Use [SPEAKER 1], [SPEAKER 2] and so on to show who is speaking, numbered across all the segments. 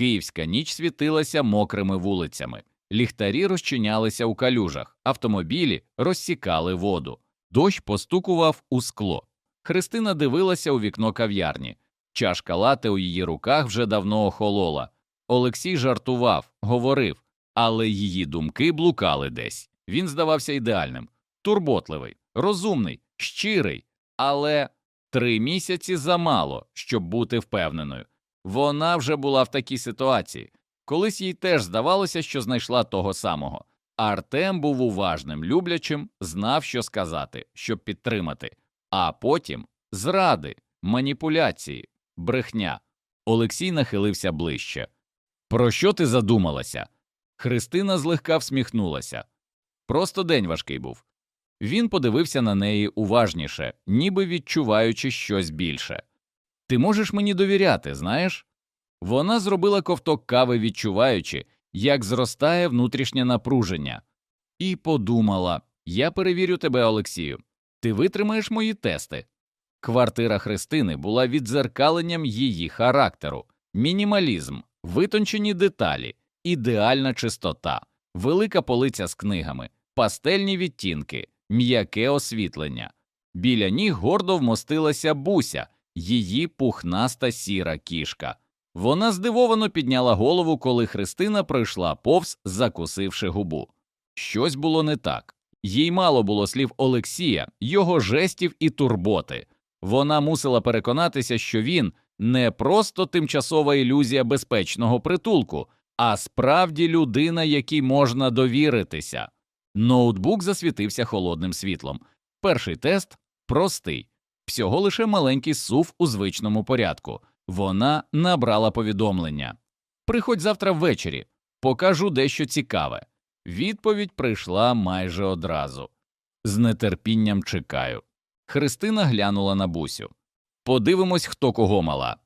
[SPEAKER 1] Київська ніч світилася мокрими вулицями, ліхтарі розчинялися у калюжах, автомобілі розсікали воду, дощ постукував у скло. Христина дивилася у вікно кав'ярні. Чашка лати у її руках вже давно охолола. Олексій жартував, говорив, але її думки блукали десь. Він здавався ідеальним, турботливий, розумний, щирий, але три місяці замало, щоб бути впевненою. Вона вже була в такій ситуації. Колись їй теж здавалося, що знайшла того самого. Артем був уважним, люблячим, знав, що сказати, щоб підтримати. А потім зради, маніпуляції, брехня. Олексій нахилився ближче. Про що ти задумалася? Христина злегка всміхнулася. Просто день важкий був. Він подивився на неї уважніше, ніби відчуваючи щось більше. Ти можеш мені довіряти, знаєш? Вона зробила ковток кави, відчуваючи, як зростає внутрішнє напруження, і подумала я перевірю тебе, Олексію. Ти витримаєш мої тести. Квартира Христини була віддзеркаленням її характеру, мінімалізм, витончені деталі, ідеальна чистота, велика полиця з книгами, пастельні відтінки, м'яке освітлення. Біля ніг гордо вмостилася буся, її пухнаста сіра кішка. Вона здивовано підняла голову, коли Христина пройшла повз, закусивши губу. Щось було не так. Їй мало було слів Олексія, його жестів і турботи. Вона мусила переконатися, що він не просто тимчасова ілюзія безпечного притулку, а справді людина, якій можна довіритися. Ноутбук засвітився холодним світлом. Перший тест простий, всього лише маленький сув у звичному порядку. Вона набрала повідомлення. Приходь завтра ввечері, покажу дещо цікаве. Відповідь прийшла майже одразу. З нетерпінням чекаю. Христина глянула на бусю. Подивимось, хто кого мала.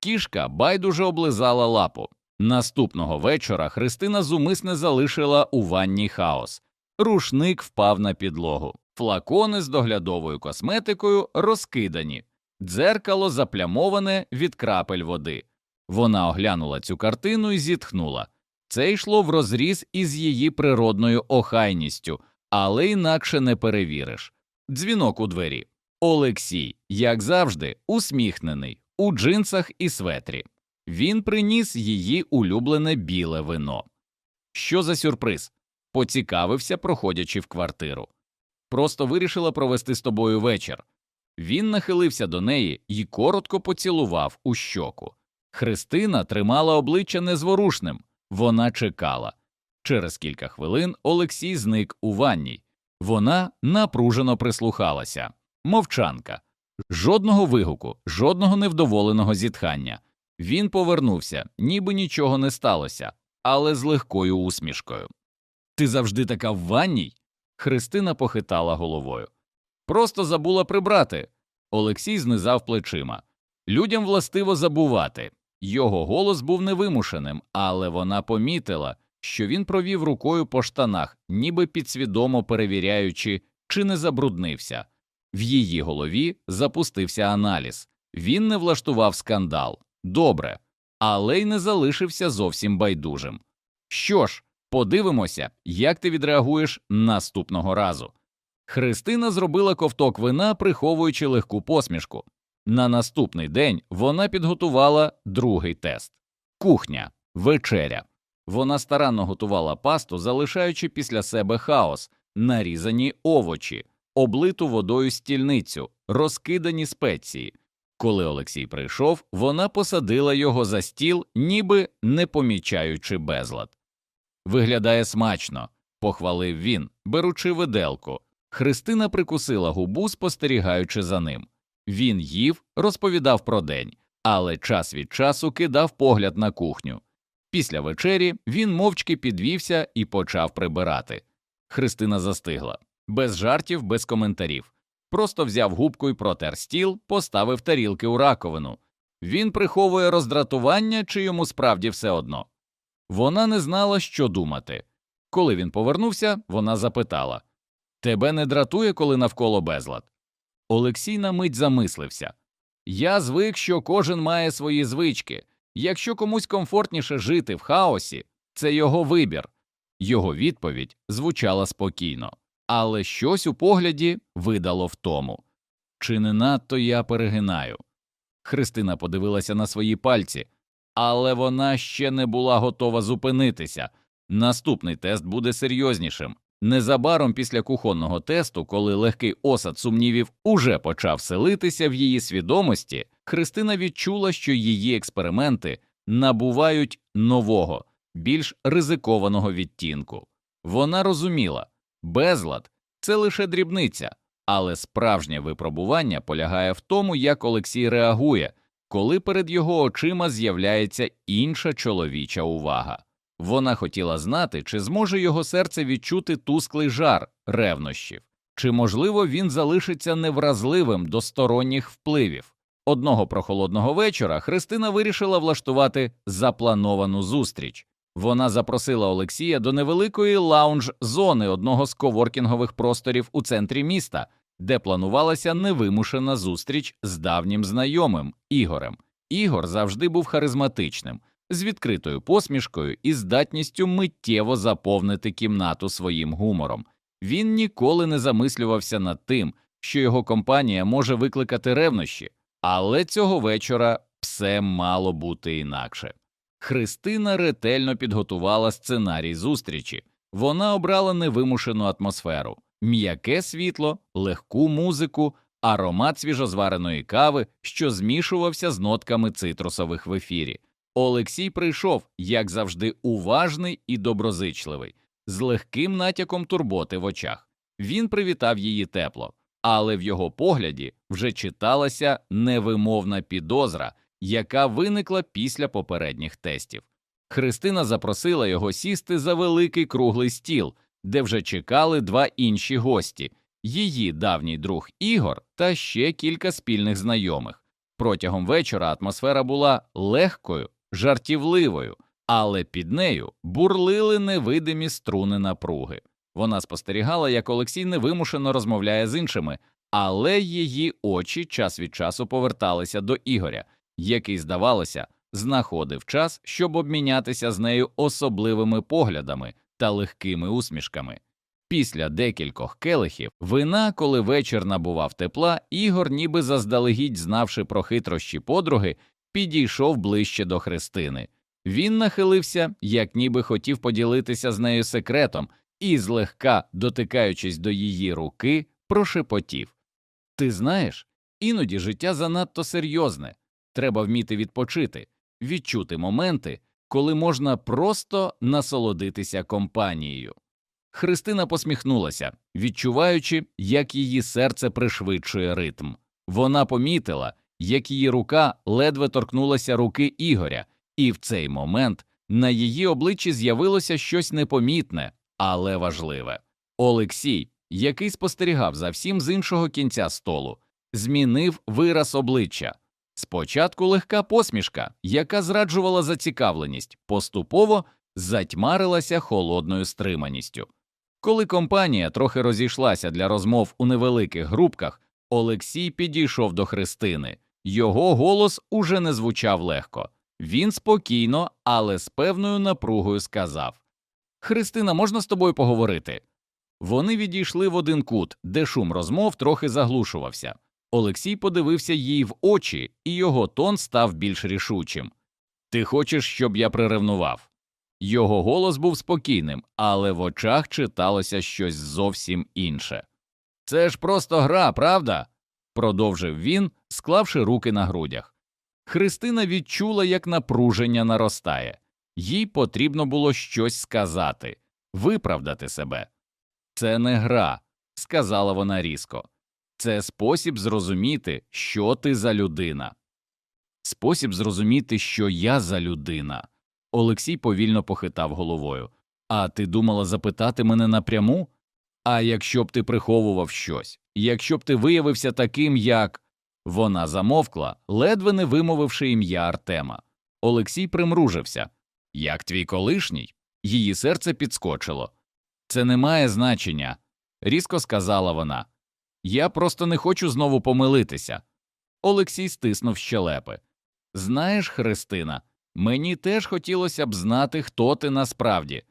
[SPEAKER 1] Кішка байдуже облизала лапу. Наступного вечора Христина зумисне залишила у ванні хаос. Рушник впав на підлогу, флакони з доглядовою косметикою розкидані, дзеркало заплямоване від крапель води. Вона оглянула цю картину і зітхнула. Це йшло в розріз із її природною охайністю, але інакше не перевіриш. Дзвінок у двері. Олексій, як завжди, усміхнений, у джинсах і светрі. Він приніс її улюблене біле вино. Що за сюрприз? Поцікавився, проходячи в квартиру. Просто вирішила провести з тобою вечір. Він нахилився до неї і коротко поцілував у щоку. Христина тримала обличчя незворушним. Вона чекала. Через кілька хвилин Олексій зник у ванній. Вона напружено прислухалася. Мовчанка. Жодного вигуку, жодного невдоволеного зітхання. Він повернувся, ніби нічого не сталося, але з легкою усмішкою. Ти завжди така в ванній? Христина похитала головою. Просто забула прибрати. Олексій знизав плечима. Людям властиво забувати. Його голос був невимушеним, але вона помітила, що він провів рукою по штанах, ніби підсвідомо перевіряючи, чи не забруднився. В її голові запустився аналіз. Він не влаштував скандал. Добре, але й не залишився зовсім байдужим. Що ж, подивимося, як ти відреагуєш наступного разу. Христина зробила ковток вина, приховуючи легку посмішку. На наступний день вона підготувала другий тест кухня, вечеря. Вона старанно готувала пасту, залишаючи після себе хаос, нарізані овочі, облиту водою стільницю, розкидані спеції. Коли Олексій прийшов, вона посадила його за стіл, ніби не помічаючи безлад. Виглядає смачно, похвалив він, беручи виделку. Христина прикусила губу, спостерігаючи за ним. Він їв, розповідав про день, але час від часу кидав погляд на кухню. Після вечері він мовчки підвівся і почав прибирати. Христина застигла без жартів, без коментарів. Просто взяв губку і протер стіл, поставив тарілки у раковину. Він приховує роздратування, чи йому справді все одно. Вона не знала, що думати. Коли він повернувся, вона запитала Тебе не дратує, коли навколо безлад? Олексій на мить замислився. Я звик, що кожен має свої звички. Якщо комусь комфортніше жити в хаосі, це його вибір. Його відповідь звучала спокійно, але щось у погляді видало втому. Чи не надто я перегинаю? Христина подивилася на свої пальці, але вона ще не була готова зупинитися. Наступний тест буде серйознішим. Незабаром після кухонного тесту, коли легкий осад сумнівів уже почав селитися в її свідомості, Христина відчула, що її експерименти набувають нового, більш ризикованого відтінку. Вона розуміла, безлад це лише дрібниця, але справжнє випробування полягає в тому, як Олексій реагує, коли перед його очима з'являється інша чоловіча увага. Вона хотіла знати, чи зможе його серце відчути тусклий жар ревнощів, чи, можливо, він залишиться невразливим до сторонніх впливів. Одного прохолодного вечора Христина вирішила влаштувати заплановану зустріч. Вона запросила Олексія до невеликої лаунж-зони одного з коворкінгових просторів у центрі міста, де планувалася невимушена зустріч з давнім знайомим Ігорем. Ігор завжди був харизматичним, з відкритою посмішкою і здатністю миттєво заповнити кімнату своїм гумором. Він ніколи не замислювався над тим, що його компанія може викликати ревнощі, але цього вечора все мало бути інакше. Христина ретельно підготувала сценарій зустрічі. Вона обрала невимушену атмосферу, м'яке світло, легку музику, аромат свіжозвареної кави, що змішувався з нотками цитрусових в ефірі. Олексій прийшов, як завжди, уважний і доброзичливий, з легким натяком турботи в очах. Він привітав її тепло, але в його погляді вже читалася невимовна підозра, яка виникла після попередніх тестів. Христина запросила його сісти за великий круглий стіл, де вже чекали два інші гості її давній друг Ігор та ще кілька спільних знайомих. Протягом вечора атмосфера була легкою, жартівливою, але під нею бурлили невидимі струни напруги. Вона спостерігала, як Олексій невимушено розмовляє з іншими, але її очі час від часу поверталися до Ігоря, який, здавалося, знаходив час, щоб обмінятися з нею особливими поглядами та легкими усмішками. Після декількох келихів вина, коли вечір набував тепла, Ігор, ніби заздалегідь знавши про хитрощі подруги, підійшов ближче до Христини. Він нахилився, як ніби хотів поділитися з нею секретом, і, злегка дотикаючись до її руки, прошепотів Ти знаєш, іноді життя занадто серйозне, треба вміти відпочити, відчути моменти, коли можна просто насолодитися компанією. Христина посміхнулася, відчуваючи, як її серце пришвидшує ритм. Вона помітила, як її рука ледве торкнулася руки Ігоря, і в цей момент на її обличчі з'явилося щось непомітне, але важливе. Олексій, який спостерігав за всім з іншого кінця столу, змінив вираз обличчя. Спочатку легка посмішка, яка зраджувала зацікавленість, поступово затьмарилася холодною стриманістю. Коли компанія трохи розійшлася для розмов у невеликих групках, Олексій підійшов до Христини. Його голос уже не звучав легко. Він спокійно, але з певною напругою сказав Христина, можна з тобою поговорити? Вони відійшли в один кут, де шум розмов трохи заглушувався. Олексій подивився їй в очі, і його тон став більш рішучим. Ти хочеш, щоб я приревнував? Його голос був спокійним, але в очах читалося щось зовсім інше. Це ж просто гра, правда? продовжив він, склавши руки на грудях. Христина відчула, як напруження наростає, їй потрібно було щось сказати, виправдати себе. Це не гра, сказала вона різко. Це спосіб зрозуміти, що ти за людина. Спосіб зрозуміти, що я за людина. Олексій повільно похитав головою. А ти думала запитати мене напряму? А якщо б ти приховував щось, якщо б ти виявився таким, як. Вона замовкла, ледве не вимовивши ім'я Артема. Олексій примружився. Як твій колишній? Її серце підскочило. Це не має значення, різко сказала вона. Я просто не хочу знову помилитися. Олексій стиснув щелепи. Знаєш, Христина, Мені теж хотілося б знати, хто ти насправді.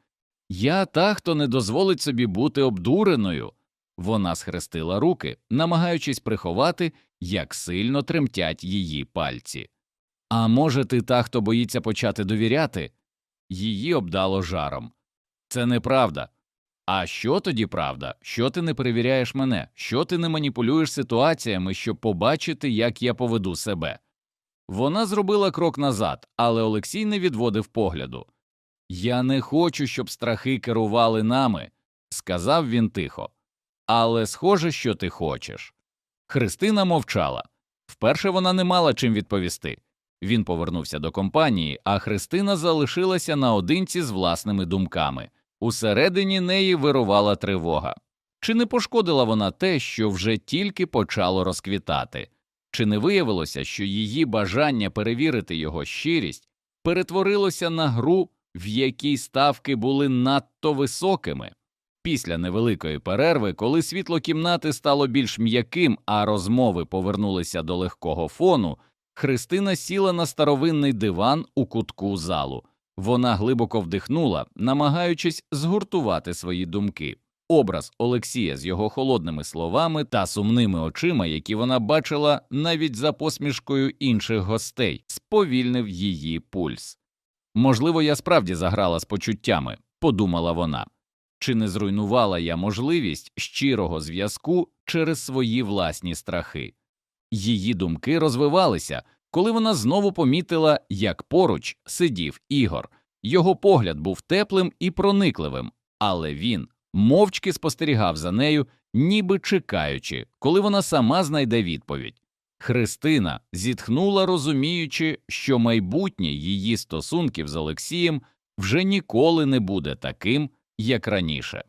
[SPEAKER 1] Я та, хто не дозволить собі бути обдуреною. Вона схрестила руки, намагаючись приховати, як сильно тремтять її пальці. А може, ти та, хто боїться почати довіряти? Її обдало жаром. Це неправда. А що тоді правда? Що ти не перевіряєш мене? Що ти не маніпулюєш ситуаціями, щоб побачити, як я поведу себе? Вона зробила крок назад, але Олексій не відводив погляду. Я не хочу, щоб страхи керували нами, сказав він тихо. Але схоже, що ти хочеш. Христина мовчала. Вперше вона не мала чим відповісти. Він повернувся до компанії, а Христина залишилася наодинці з власними думками. Усередині неї вирувала тривога. Чи не пошкодила вона те, що вже тільки почало розквітати? Чи не виявилося, що її бажання перевірити його щирість перетворилося на гру, в якій ставки були надто високими? Після невеликої перерви, коли світло кімнати стало більш м'яким, а розмови повернулися до легкого фону, Христина сіла на старовинний диван у кутку залу. Вона глибоко вдихнула, намагаючись згуртувати свої думки. Образ Олексія з його холодними словами та сумними очима, які вона бачила навіть за посмішкою інших гостей, сповільнив її пульс. Можливо, я справді заграла з почуттями, подумала вона. Чи не зруйнувала я можливість щирого зв'язку через свої власні страхи? Її думки розвивалися, коли вона знову помітила, як поруч сидів Ігор. Його погляд був теплим і проникливим, але він мовчки спостерігав за нею, ніби чекаючи, коли вона сама знайде відповідь. Христина зітхнула, розуміючи, що майбутнє її стосунків з Олексієм вже ніколи не буде таким, як раніше.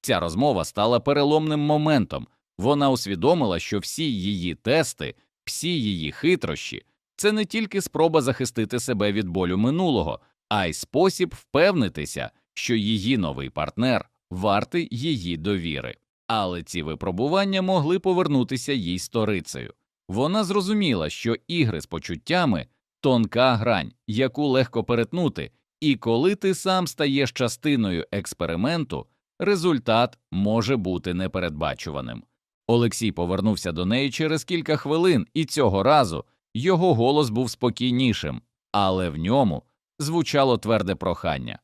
[SPEAKER 1] Ця розмова стала переломним моментом. Вона усвідомила, що всі її тести, всі її хитрощі це не тільки спроба захистити себе від болю минулого, а й спосіб впевнитися, що її новий партнер вартий її довіри. Але ці випробування могли повернутися їй сторицею. Вона зрозуміла, що ігри з почуттями тонка грань, яку легко перетнути, і коли ти сам стаєш частиною експерименту, результат може бути непередбачуваним. Олексій повернувся до неї через кілька хвилин, і цього разу його голос був спокійнішим, але в ньому звучало тверде прохання.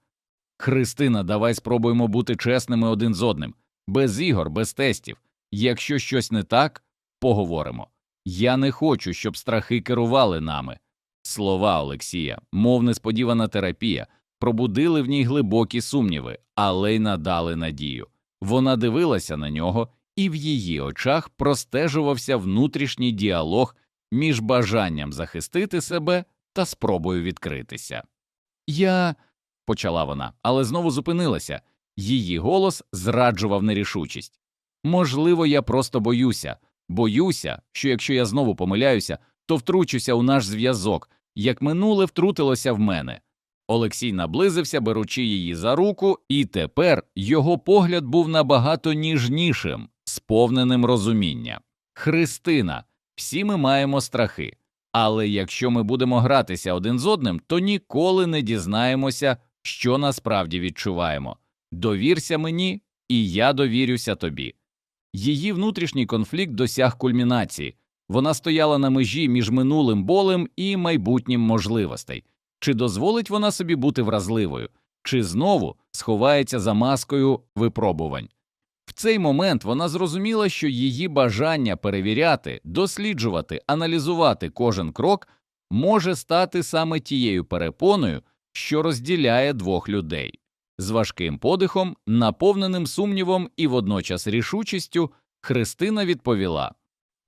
[SPEAKER 1] Христина, давай спробуємо бути чесними один з одним, без ігор, без тестів. Якщо щось не так, поговоримо. Я не хочу, щоб страхи керували нами. Слова Олексія, мов несподівана терапія, пробудили в ній глибокі сумніви, але й надали надію. Вона дивилася на нього, і в її очах простежувався внутрішній діалог між бажанням захистити себе та спробою відкритися. Я. почала вона, але знову зупинилася. Її голос зраджував нерішучість. Можливо, я просто боюся, боюся, що якщо я знову помиляюся, то втручуся у наш зв'язок, як минуле втрутилося в мене. Олексій наблизився, беручи її за руку, і тепер його погляд був набагато ніжнішим, сповненим розуміння. Христина, всі ми маємо страхи, але якщо ми будемо гратися один з одним, то ніколи не дізнаємося, що насправді відчуваємо. Довірся мені, і я довірюся тобі. Її внутрішній конфлікт досяг кульмінації. Вона стояла на межі між минулим болем і майбутнім можливостей. Чи дозволить вона собі бути вразливою, чи знову сховається за маскою випробувань? В цей момент вона зрозуміла, що її бажання перевіряти, досліджувати, аналізувати кожен крок може стати саме тією перепоною, що розділяє двох людей. З важким подихом, наповненим сумнівом і водночас рішучістю, Христина відповіла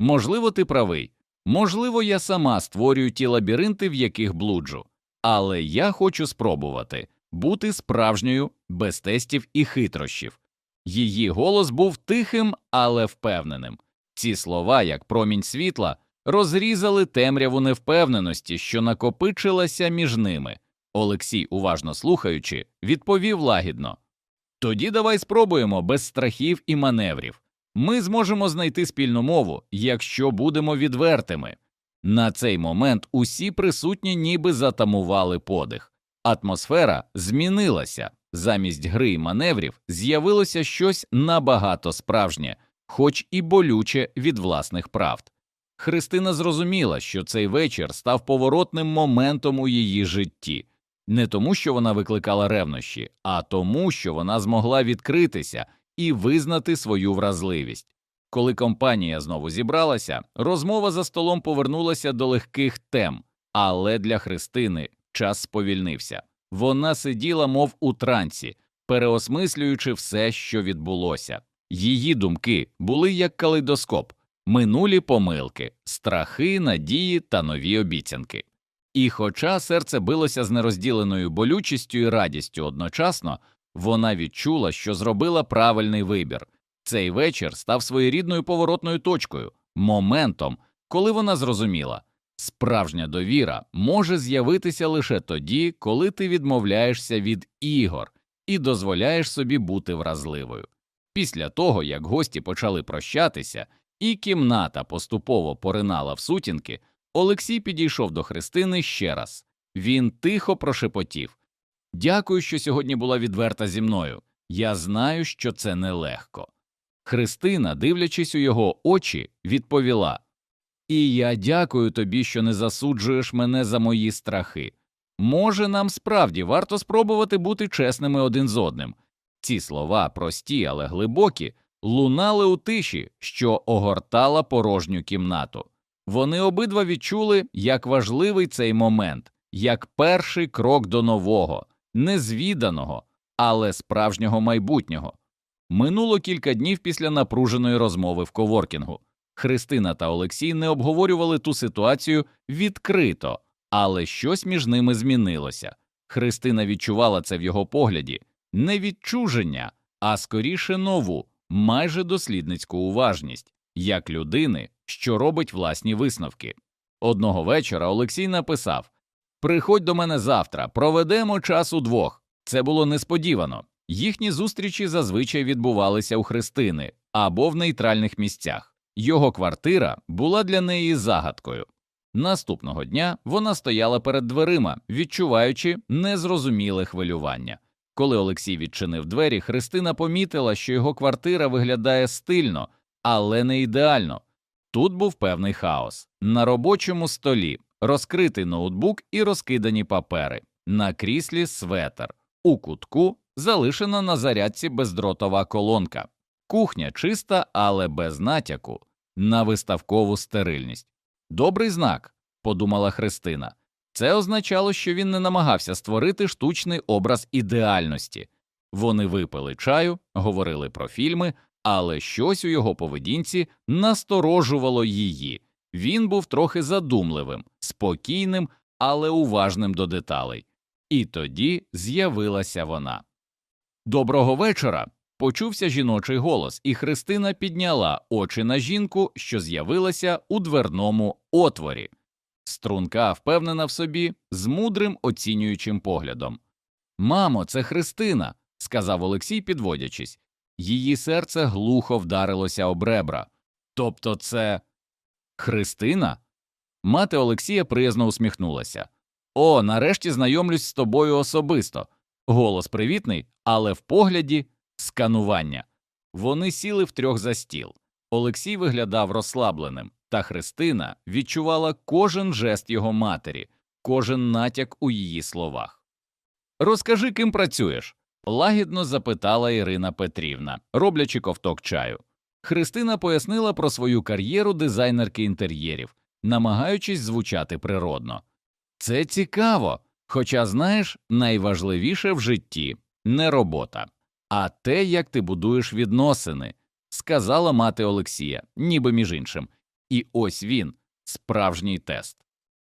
[SPEAKER 1] Можливо, ти правий, можливо, я сама створюю ті лабіринти, в яких блуджу, але я хочу спробувати бути справжньою без тестів і хитрощів. Її голос був тихим, але впевненим. Ці слова, як промінь світла, розрізали темряву невпевненості, що накопичилася між ними. Олексій, уважно слухаючи, відповів лагідно Тоді давай спробуємо без страхів і маневрів. Ми зможемо знайти спільну мову, якщо будемо відвертими. На цей момент усі присутні ніби затамували подих. Атмосфера змінилася. Замість гри й маневрів з'явилося щось набагато справжнє, хоч і болюче від власних правд. Христина зрозуміла, що цей вечір став поворотним моментом у її житті, не тому, що вона викликала ревнощі, а тому, що вона змогла відкритися і визнати свою вразливість. Коли компанія знову зібралася, розмова за столом повернулася до легких тем, але для Христини час сповільнився. Вона сиділа, мов у трансі, переосмислюючи все, що відбулося. Її думки були як калейдоскоп, минулі помилки, страхи, надії та нові обіцянки. І, хоча серце билося з нерозділеною болючістю і радістю одночасно, вона відчула, що зробила правильний вибір. Цей вечір став своєрідною поворотною точкою, моментом, коли вона зрозуміла, справжня довіра може з'явитися лише тоді, коли ти відмовляєшся від ігор і дозволяєш собі бути вразливою. Після того, як гості почали прощатися, і кімната поступово поринала в сутінки, Олексій підійшов до Христини ще раз. Він тихо прошепотів Дякую, що сьогодні була відверта зі мною. Я знаю, що це нелегко. Христина, дивлячись у його очі, відповіла І я дякую тобі, що не засуджуєш мене за мої страхи. Може, нам справді варто спробувати бути чесними один з одним. Ці слова, прості, але глибокі, лунали у тиші, що огортала порожню кімнату. Вони обидва відчули, як важливий цей момент, як перший крок до нового, незвіданого, але справжнього майбутнього. Минуло кілька днів після напруженої розмови в коворкінгу. Христина та Олексій не обговорювали ту ситуацію відкрито, але щось між ними змінилося. Христина відчувала це в його погляді не відчуження, а скоріше нову, майже дослідницьку уважність, як людини, що робить власні висновки. Одного вечора Олексій написав Приходь до мене завтра, проведемо час удвох. Це було несподівано. Їхні зустрічі зазвичай відбувалися у Христини або в нейтральних місцях. Його квартира була для неї загадкою. Наступного дня вона стояла перед дверима, відчуваючи незрозуміле хвилювання. Коли Олексій відчинив двері, Христина помітила, що його квартира виглядає стильно, але не ідеально. Тут був певний хаос. На робочому столі розкритий ноутбук і розкидані папери, на кріслі светер, у кутку залишена на зарядці бездротова колонка, кухня чиста, але без натяку, на виставкову стерильність. Добрий знак, подумала Христина. Це означало, що він не намагався створити штучний образ ідеальності. Вони випили чаю, говорили про фільми, але щось у його поведінці насторожувало її. Він був трохи задумливим, спокійним, але уважним до деталей. І тоді з'явилася вона. Доброго вечора. Почувся жіночий голос, і Христина підняла очі на жінку, що з'явилася у дверному отворі. Струнка впевнена в собі з мудрим оцінюючим поглядом. Мамо, це Христина, сказав Олексій, підводячись. Її серце глухо вдарилося об ребра. Тобто це Христина? Мати Олексія приязно усміхнулася. О, нарешті знайомлюсь з тобою особисто. Голос привітний, але в погляді сканування. Вони сіли втрьох за стіл. Олексій виглядав розслабленим, та Христина відчувала кожен жест його матері, кожен натяк у її словах. Розкажи, ким працюєш? лагідно запитала Ірина Петрівна, роблячи ковток чаю. Христина пояснила про свою кар'єру дизайнерки інтер'єрів, намагаючись звучати природно. Це цікаво, хоча, знаєш, найважливіше в житті не робота, а те, як ти будуєш відносини, сказала мати Олексія, ніби між іншим. І ось він, справжній тест.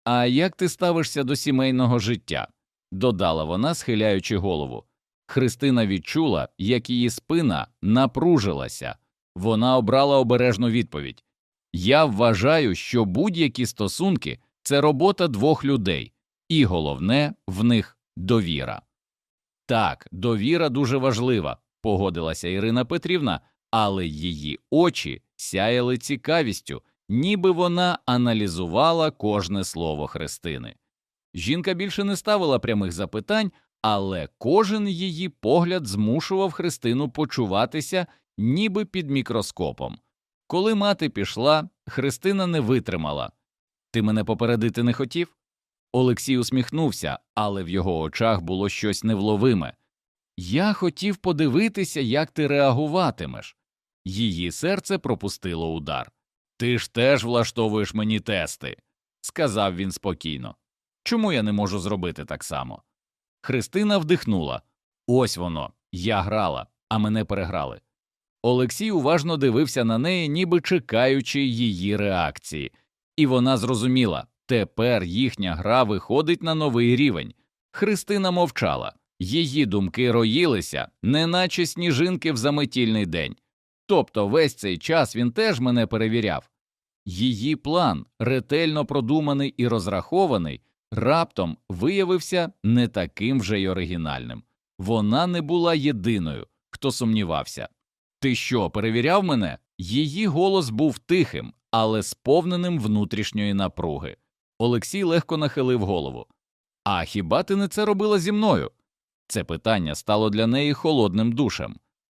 [SPEAKER 1] А як ти ставишся до сімейного життя? додала вона, схиляючи голову. Христина відчула, як її спина напружилася. Вона обрала обережну відповідь Я вважаю, що будь-які стосунки це робота двох людей, і головне в них довіра. Так, довіра дуже важлива, погодилася Ірина Петрівна, але її очі сяяли цікавістю, ніби вона аналізувала кожне слово Христини. Жінка більше не ставила прямих запитань, але кожен її погляд змушував Христину почуватися ніби під мікроскопом. Коли мати пішла, Христина не витримала. Ти мене попередити не хотів? Олексій усміхнувся, але в його очах було щось невловиме. Я хотів подивитися, як ти реагуватимеш. Її серце пропустило удар. Ти ж теж влаштовуєш мені тести, сказав він спокійно. Чому я не можу зробити так само? Христина вдихнула. Ось воно, я грала, а мене переграли. Олексій уважно дивився на неї, ніби чекаючи її реакції, і вона зрозуміла тепер їхня гра виходить на новий рівень. Христина мовчала, її думки роїлися, неначе сніжинки в заметільний день. Тобто весь цей час він теж мене перевіряв. Її план, ретельно продуманий і розрахований, раптом виявився не таким вже й оригінальним. Вона не була єдиною, хто сумнівався. Ти що, перевіряв мене? Її голос був тихим, але сповненим внутрішньої напруги. Олексій легко нахилив голову. А хіба ти не це робила зі мною? Це питання стало для неї холодним душем.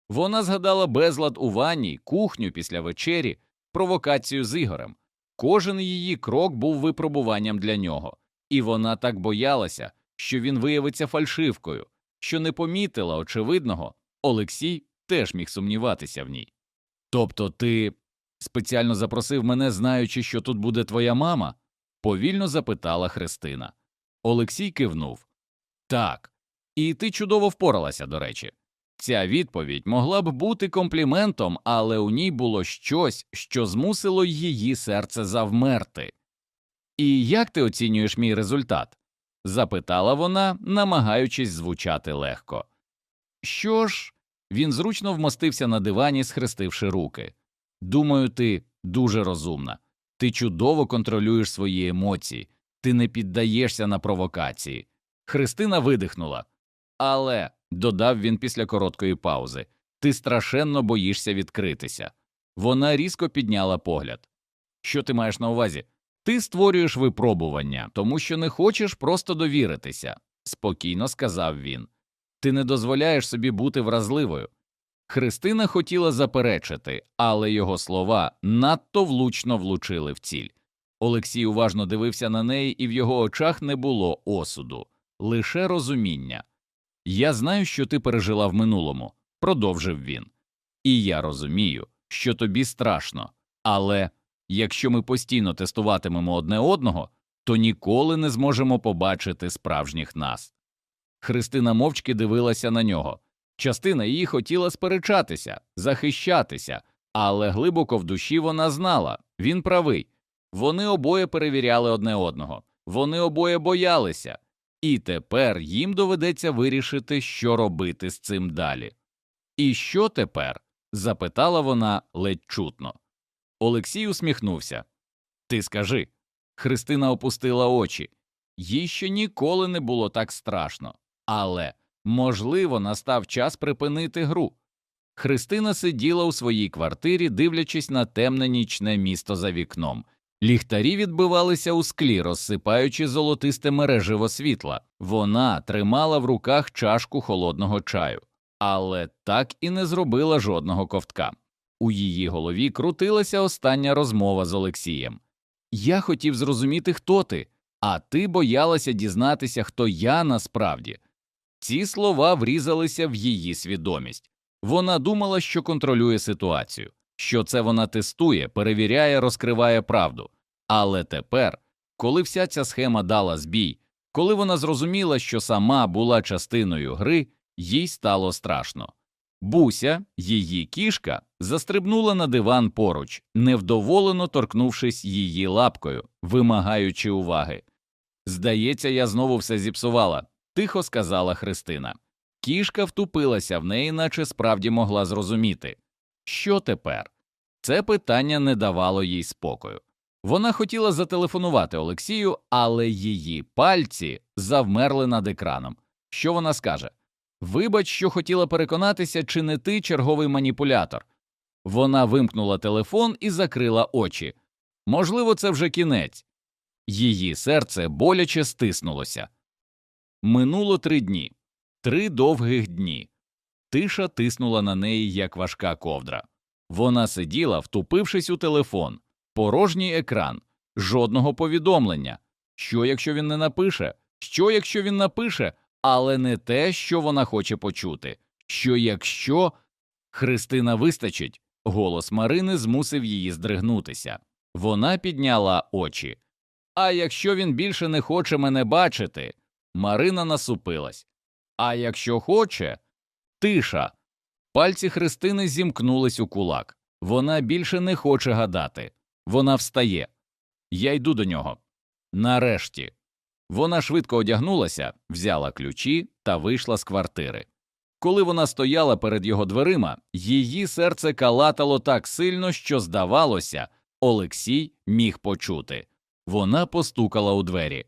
[SPEAKER 1] Вона згадала безлад у ванні, кухню після вечері, провокацію з Ігорем. Кожен її крок був випробуванням для нього, і вона так боялася, що він виявиться фальшивкою, що не помітила очевидного. Олексій теж міг сумніватися в ній. Тобто ти спеціально запросив мене, знаючи, що тут буде твоя мама? Повільно запитала Христина. Олексій кивнув. Так, і ти чудово впоралася, до речі. Ця відповідь могла б бути компліментом, але у ній було щось, що змусило її серце завмерти. І як ти оцінюєш мій результат? запитала вона, намагаючись звучати легко. Що ж, він зручно вмостився на дивані, схрестивши руки. Думаю, ти дуже розумна. Ти чудово контролюєш свої емоції, ти не піддаєшся на провокації. Христина видихнула. Але, додав він після короткої паузи, ти страшенно боїшся відкритися. Вона різко підняла погляд. Що ти маєш на увазі? Ти створюєш випробування, тому що не хочеш просто довіритися, спокійно сказав він. Ти не дозволяєш собі бути вразливою. Христина хотіла заперечити, але його слова надто влучно влучили в ціль. Олексій уважно дивився на неї, і в його очах не було осуду, лише розуміння. Я знаю, що ти пережила в минулому, продовжив він. І я розумію, що тобі страшно, але якщо ми постійно тестуватимемо одне одного, то ніколи не зможемо побачити справжніх нас. Христина мовчки дивилася на нього. Частина її хотіла сперечатися, захищатися, але глибоко в душі вона знала він правий. Вони обоє перевіряли одне одного, вони обоє боялися, і тепер їм доведеться вирішити, що робити з цим далі. І що тепер? запитала вона ледь чутно. Олексій усміхнувся. Ти скажи. Христина опустила очі. Їй ще ніколи не було так страшно, але, можливо, настав час припинити гру. Христина сиділа у своїй квартирі, дивлячись на темне нічне місто за вікном. Ліхтарі відбивалися у склі, розсипаючи золотисте мереживо світла. Вона тримала в руках чашку холодного чаю, але так і не зробила жодного ковтка. У її голові крутилася остання розмова з Олексієм. Я хотів зрозуміти, хто ти, а ти боялася дізнатися, хто я насправді. Ці слова врізалися в її свідомість. Вона думала, що контролює ситуацію, що це вона тестує, перевіряє, розкриває правду. Але тепер, коли вся ця схема дала збій, коли вона зрозуміла, що сама була частиною гри, їй стало страшно. Буся, її кішка, застрибнула на диван поруч, невдоволено торкнувшись її лапкою, вимагаючи уваги. Здається, я знову все зіпсувала, тихо сказала Христина. Кішка втупилася в неї, наче справді могла зрозуміти. Що тепер? Це питання не давало їй спокою. Вона хотіла зателефонувати Олексію, але її пальці завмерли над екраном. Що вона скаже? Вибач, що хотіла переконатися, чи не ти черговий маніпулятор. Вона вимкнула телефон і закрила очі. Можливо, це вже кінець. Її серце боляче стиснулося. Минуло три дні, три довгих дні. Тиша тиснула на неї, як важка ковдра. Вона сиділа, втупившись у телефон, порожній екран, жодного повідомлення. Що, якщо він не напише? Що, якщо він напише, але не те, що вона хоче почути? Що якщо Христина вистачить? Голос Марини змусив її здригнутися. Вона підняла очі. А якщо він більше не хоче мене бачити? Марина насупилась. А якщо хоче, тиша. Пальці Христини зімкнулись у кулак. Вона більше не хоче гадати. Вона встає. Я йду до нього. Нарешті. Вона швидко одягнулася, взяла ключі та вийшла з квартири. Коли вона стояла перед його дверима, її серце калатало так сильно, що, здавалося, Олексій міг почути. Вона постукала у двері.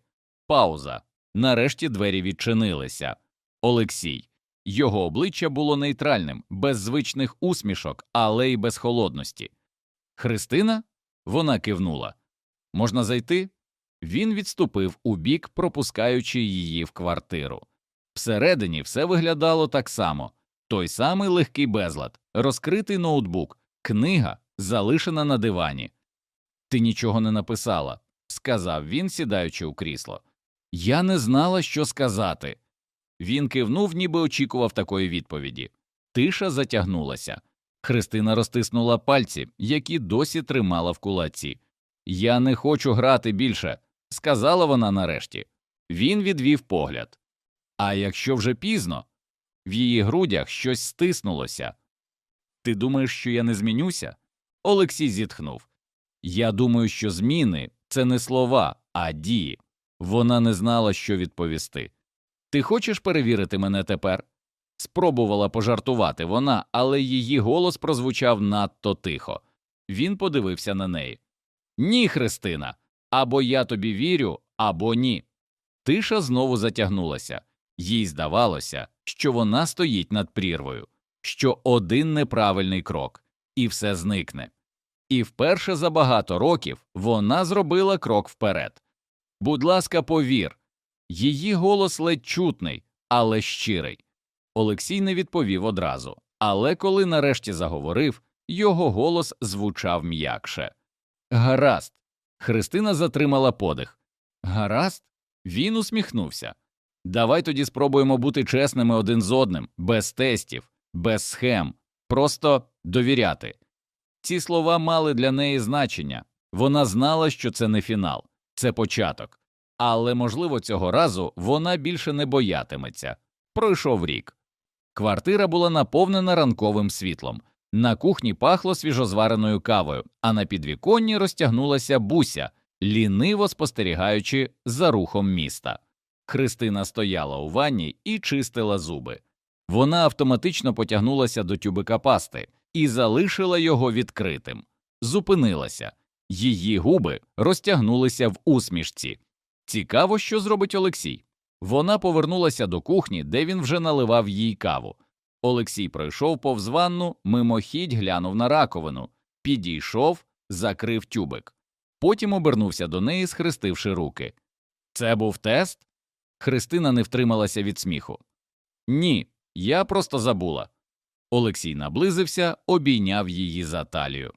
[SPEAKER 1] Пауза. Нарешті двері відчинилися. Олексій. Його обличчя було нейтральним, без звичних усмішок, але й без холодності. Христина? Вона кивнула. Можна зайти? Він відступив у бік, пропускаючи її в квартиру. Всередині все виглядало так само той самий легкий безлад, розкритий ноутбук, книга, залишена на дивані. Ти нічого не написала, сказав він, сідаючи у крісло. Я не знала, що сказати. Він кивнув, ніби очікував такої відповіді. Тиша затягнулася. Христина розтиснула пальці, які досі тримала в кулаці. Я не хочу грати більше, сказала вона нарешті. Він відвів погляд. А якщо вже пізно, в її грудях щось стиснулося. Ти думаєш, що я не змінюся? Олексій зітхнув. Я думаю, що зміни це не слова, а дії. Вона не знала, що відповісти. Ти хочеш перевірити мене тепер? Спробувала пожартувати вона, але її голос прозвучав надто тихо. Він подивився на неї. Ні, Христина, або я тобі вірю, або ні. Тиша знову затягнулася. Їй здавалося, що вона стоїть над прірвою, що один неправильний крок, і все зникне. І вперше за багато років вона зробила крок вперед. Будь ласка, повір. Її голос ледь чутний, але щирий. Олексій не відповів одразу, але коли нарешті заговорив, його голос звучав м'якше. Гаразд. Христина затримала подих. Гаразд? Він усміхнувся. Давай тоді спробуємо бути чесними один з одним, без тестів, без схем, просто довіряти. Ці слова мали для неї значення. Вона знала, що це не фінал, це початок. Але, можливо, цього разу вона більше не боятиметься. Пройшов рік. Квартира була наповнена ранковим світлом. На кухні пахло свіжозвареною кавою, а на підвіконні розтягнулася буся, ліниво спостерігаючи за рухом міста. Христина стояла у ванні і чистила зуби. Вона автоматично потягнулася до тюбика пасти і залишила його відкритим. Зупинилася. Її губи розтягнулися в усмішці. Цікаво, що зробить Олексій. Вона повернулася до кухні, де він вже наливав їй каву. Олексій пройшов повз ванну, мимохідь глянув на раковину, підійшов, закрив тюбик. Потім обернувся до неї, схрестивши руки. Це був тест? Христина не втрималася від сміху. Ні, я просто забула. Олексій наблизився, обійняв її за талію.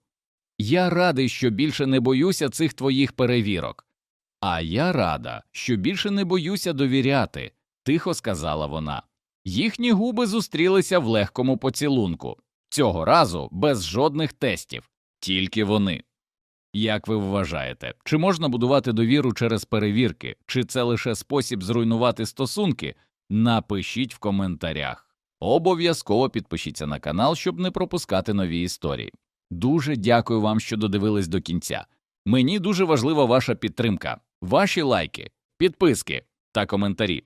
[SPEAKER 1] Я радий, що більше не боюся цих твоїх перевірок. А я рада, що більше не боюся довіряти, тихо сказала вона. Їхні губи зустрілися в легкому поцілунку, цього разу без жодних тестів, тільки вони. Як ви вважаєте, чи можна будувати довіру через перевірки, чи це лише спосіб зруйнувати стосунки? Напишіть в коментарях. Обов'язково підпишіться на канал, щоб не пропускати нові історії. Дуже дякую вам, що додивились до кінця. Мені дуже важлива ваша підтримка, ваші лайки, підписки та коментарі.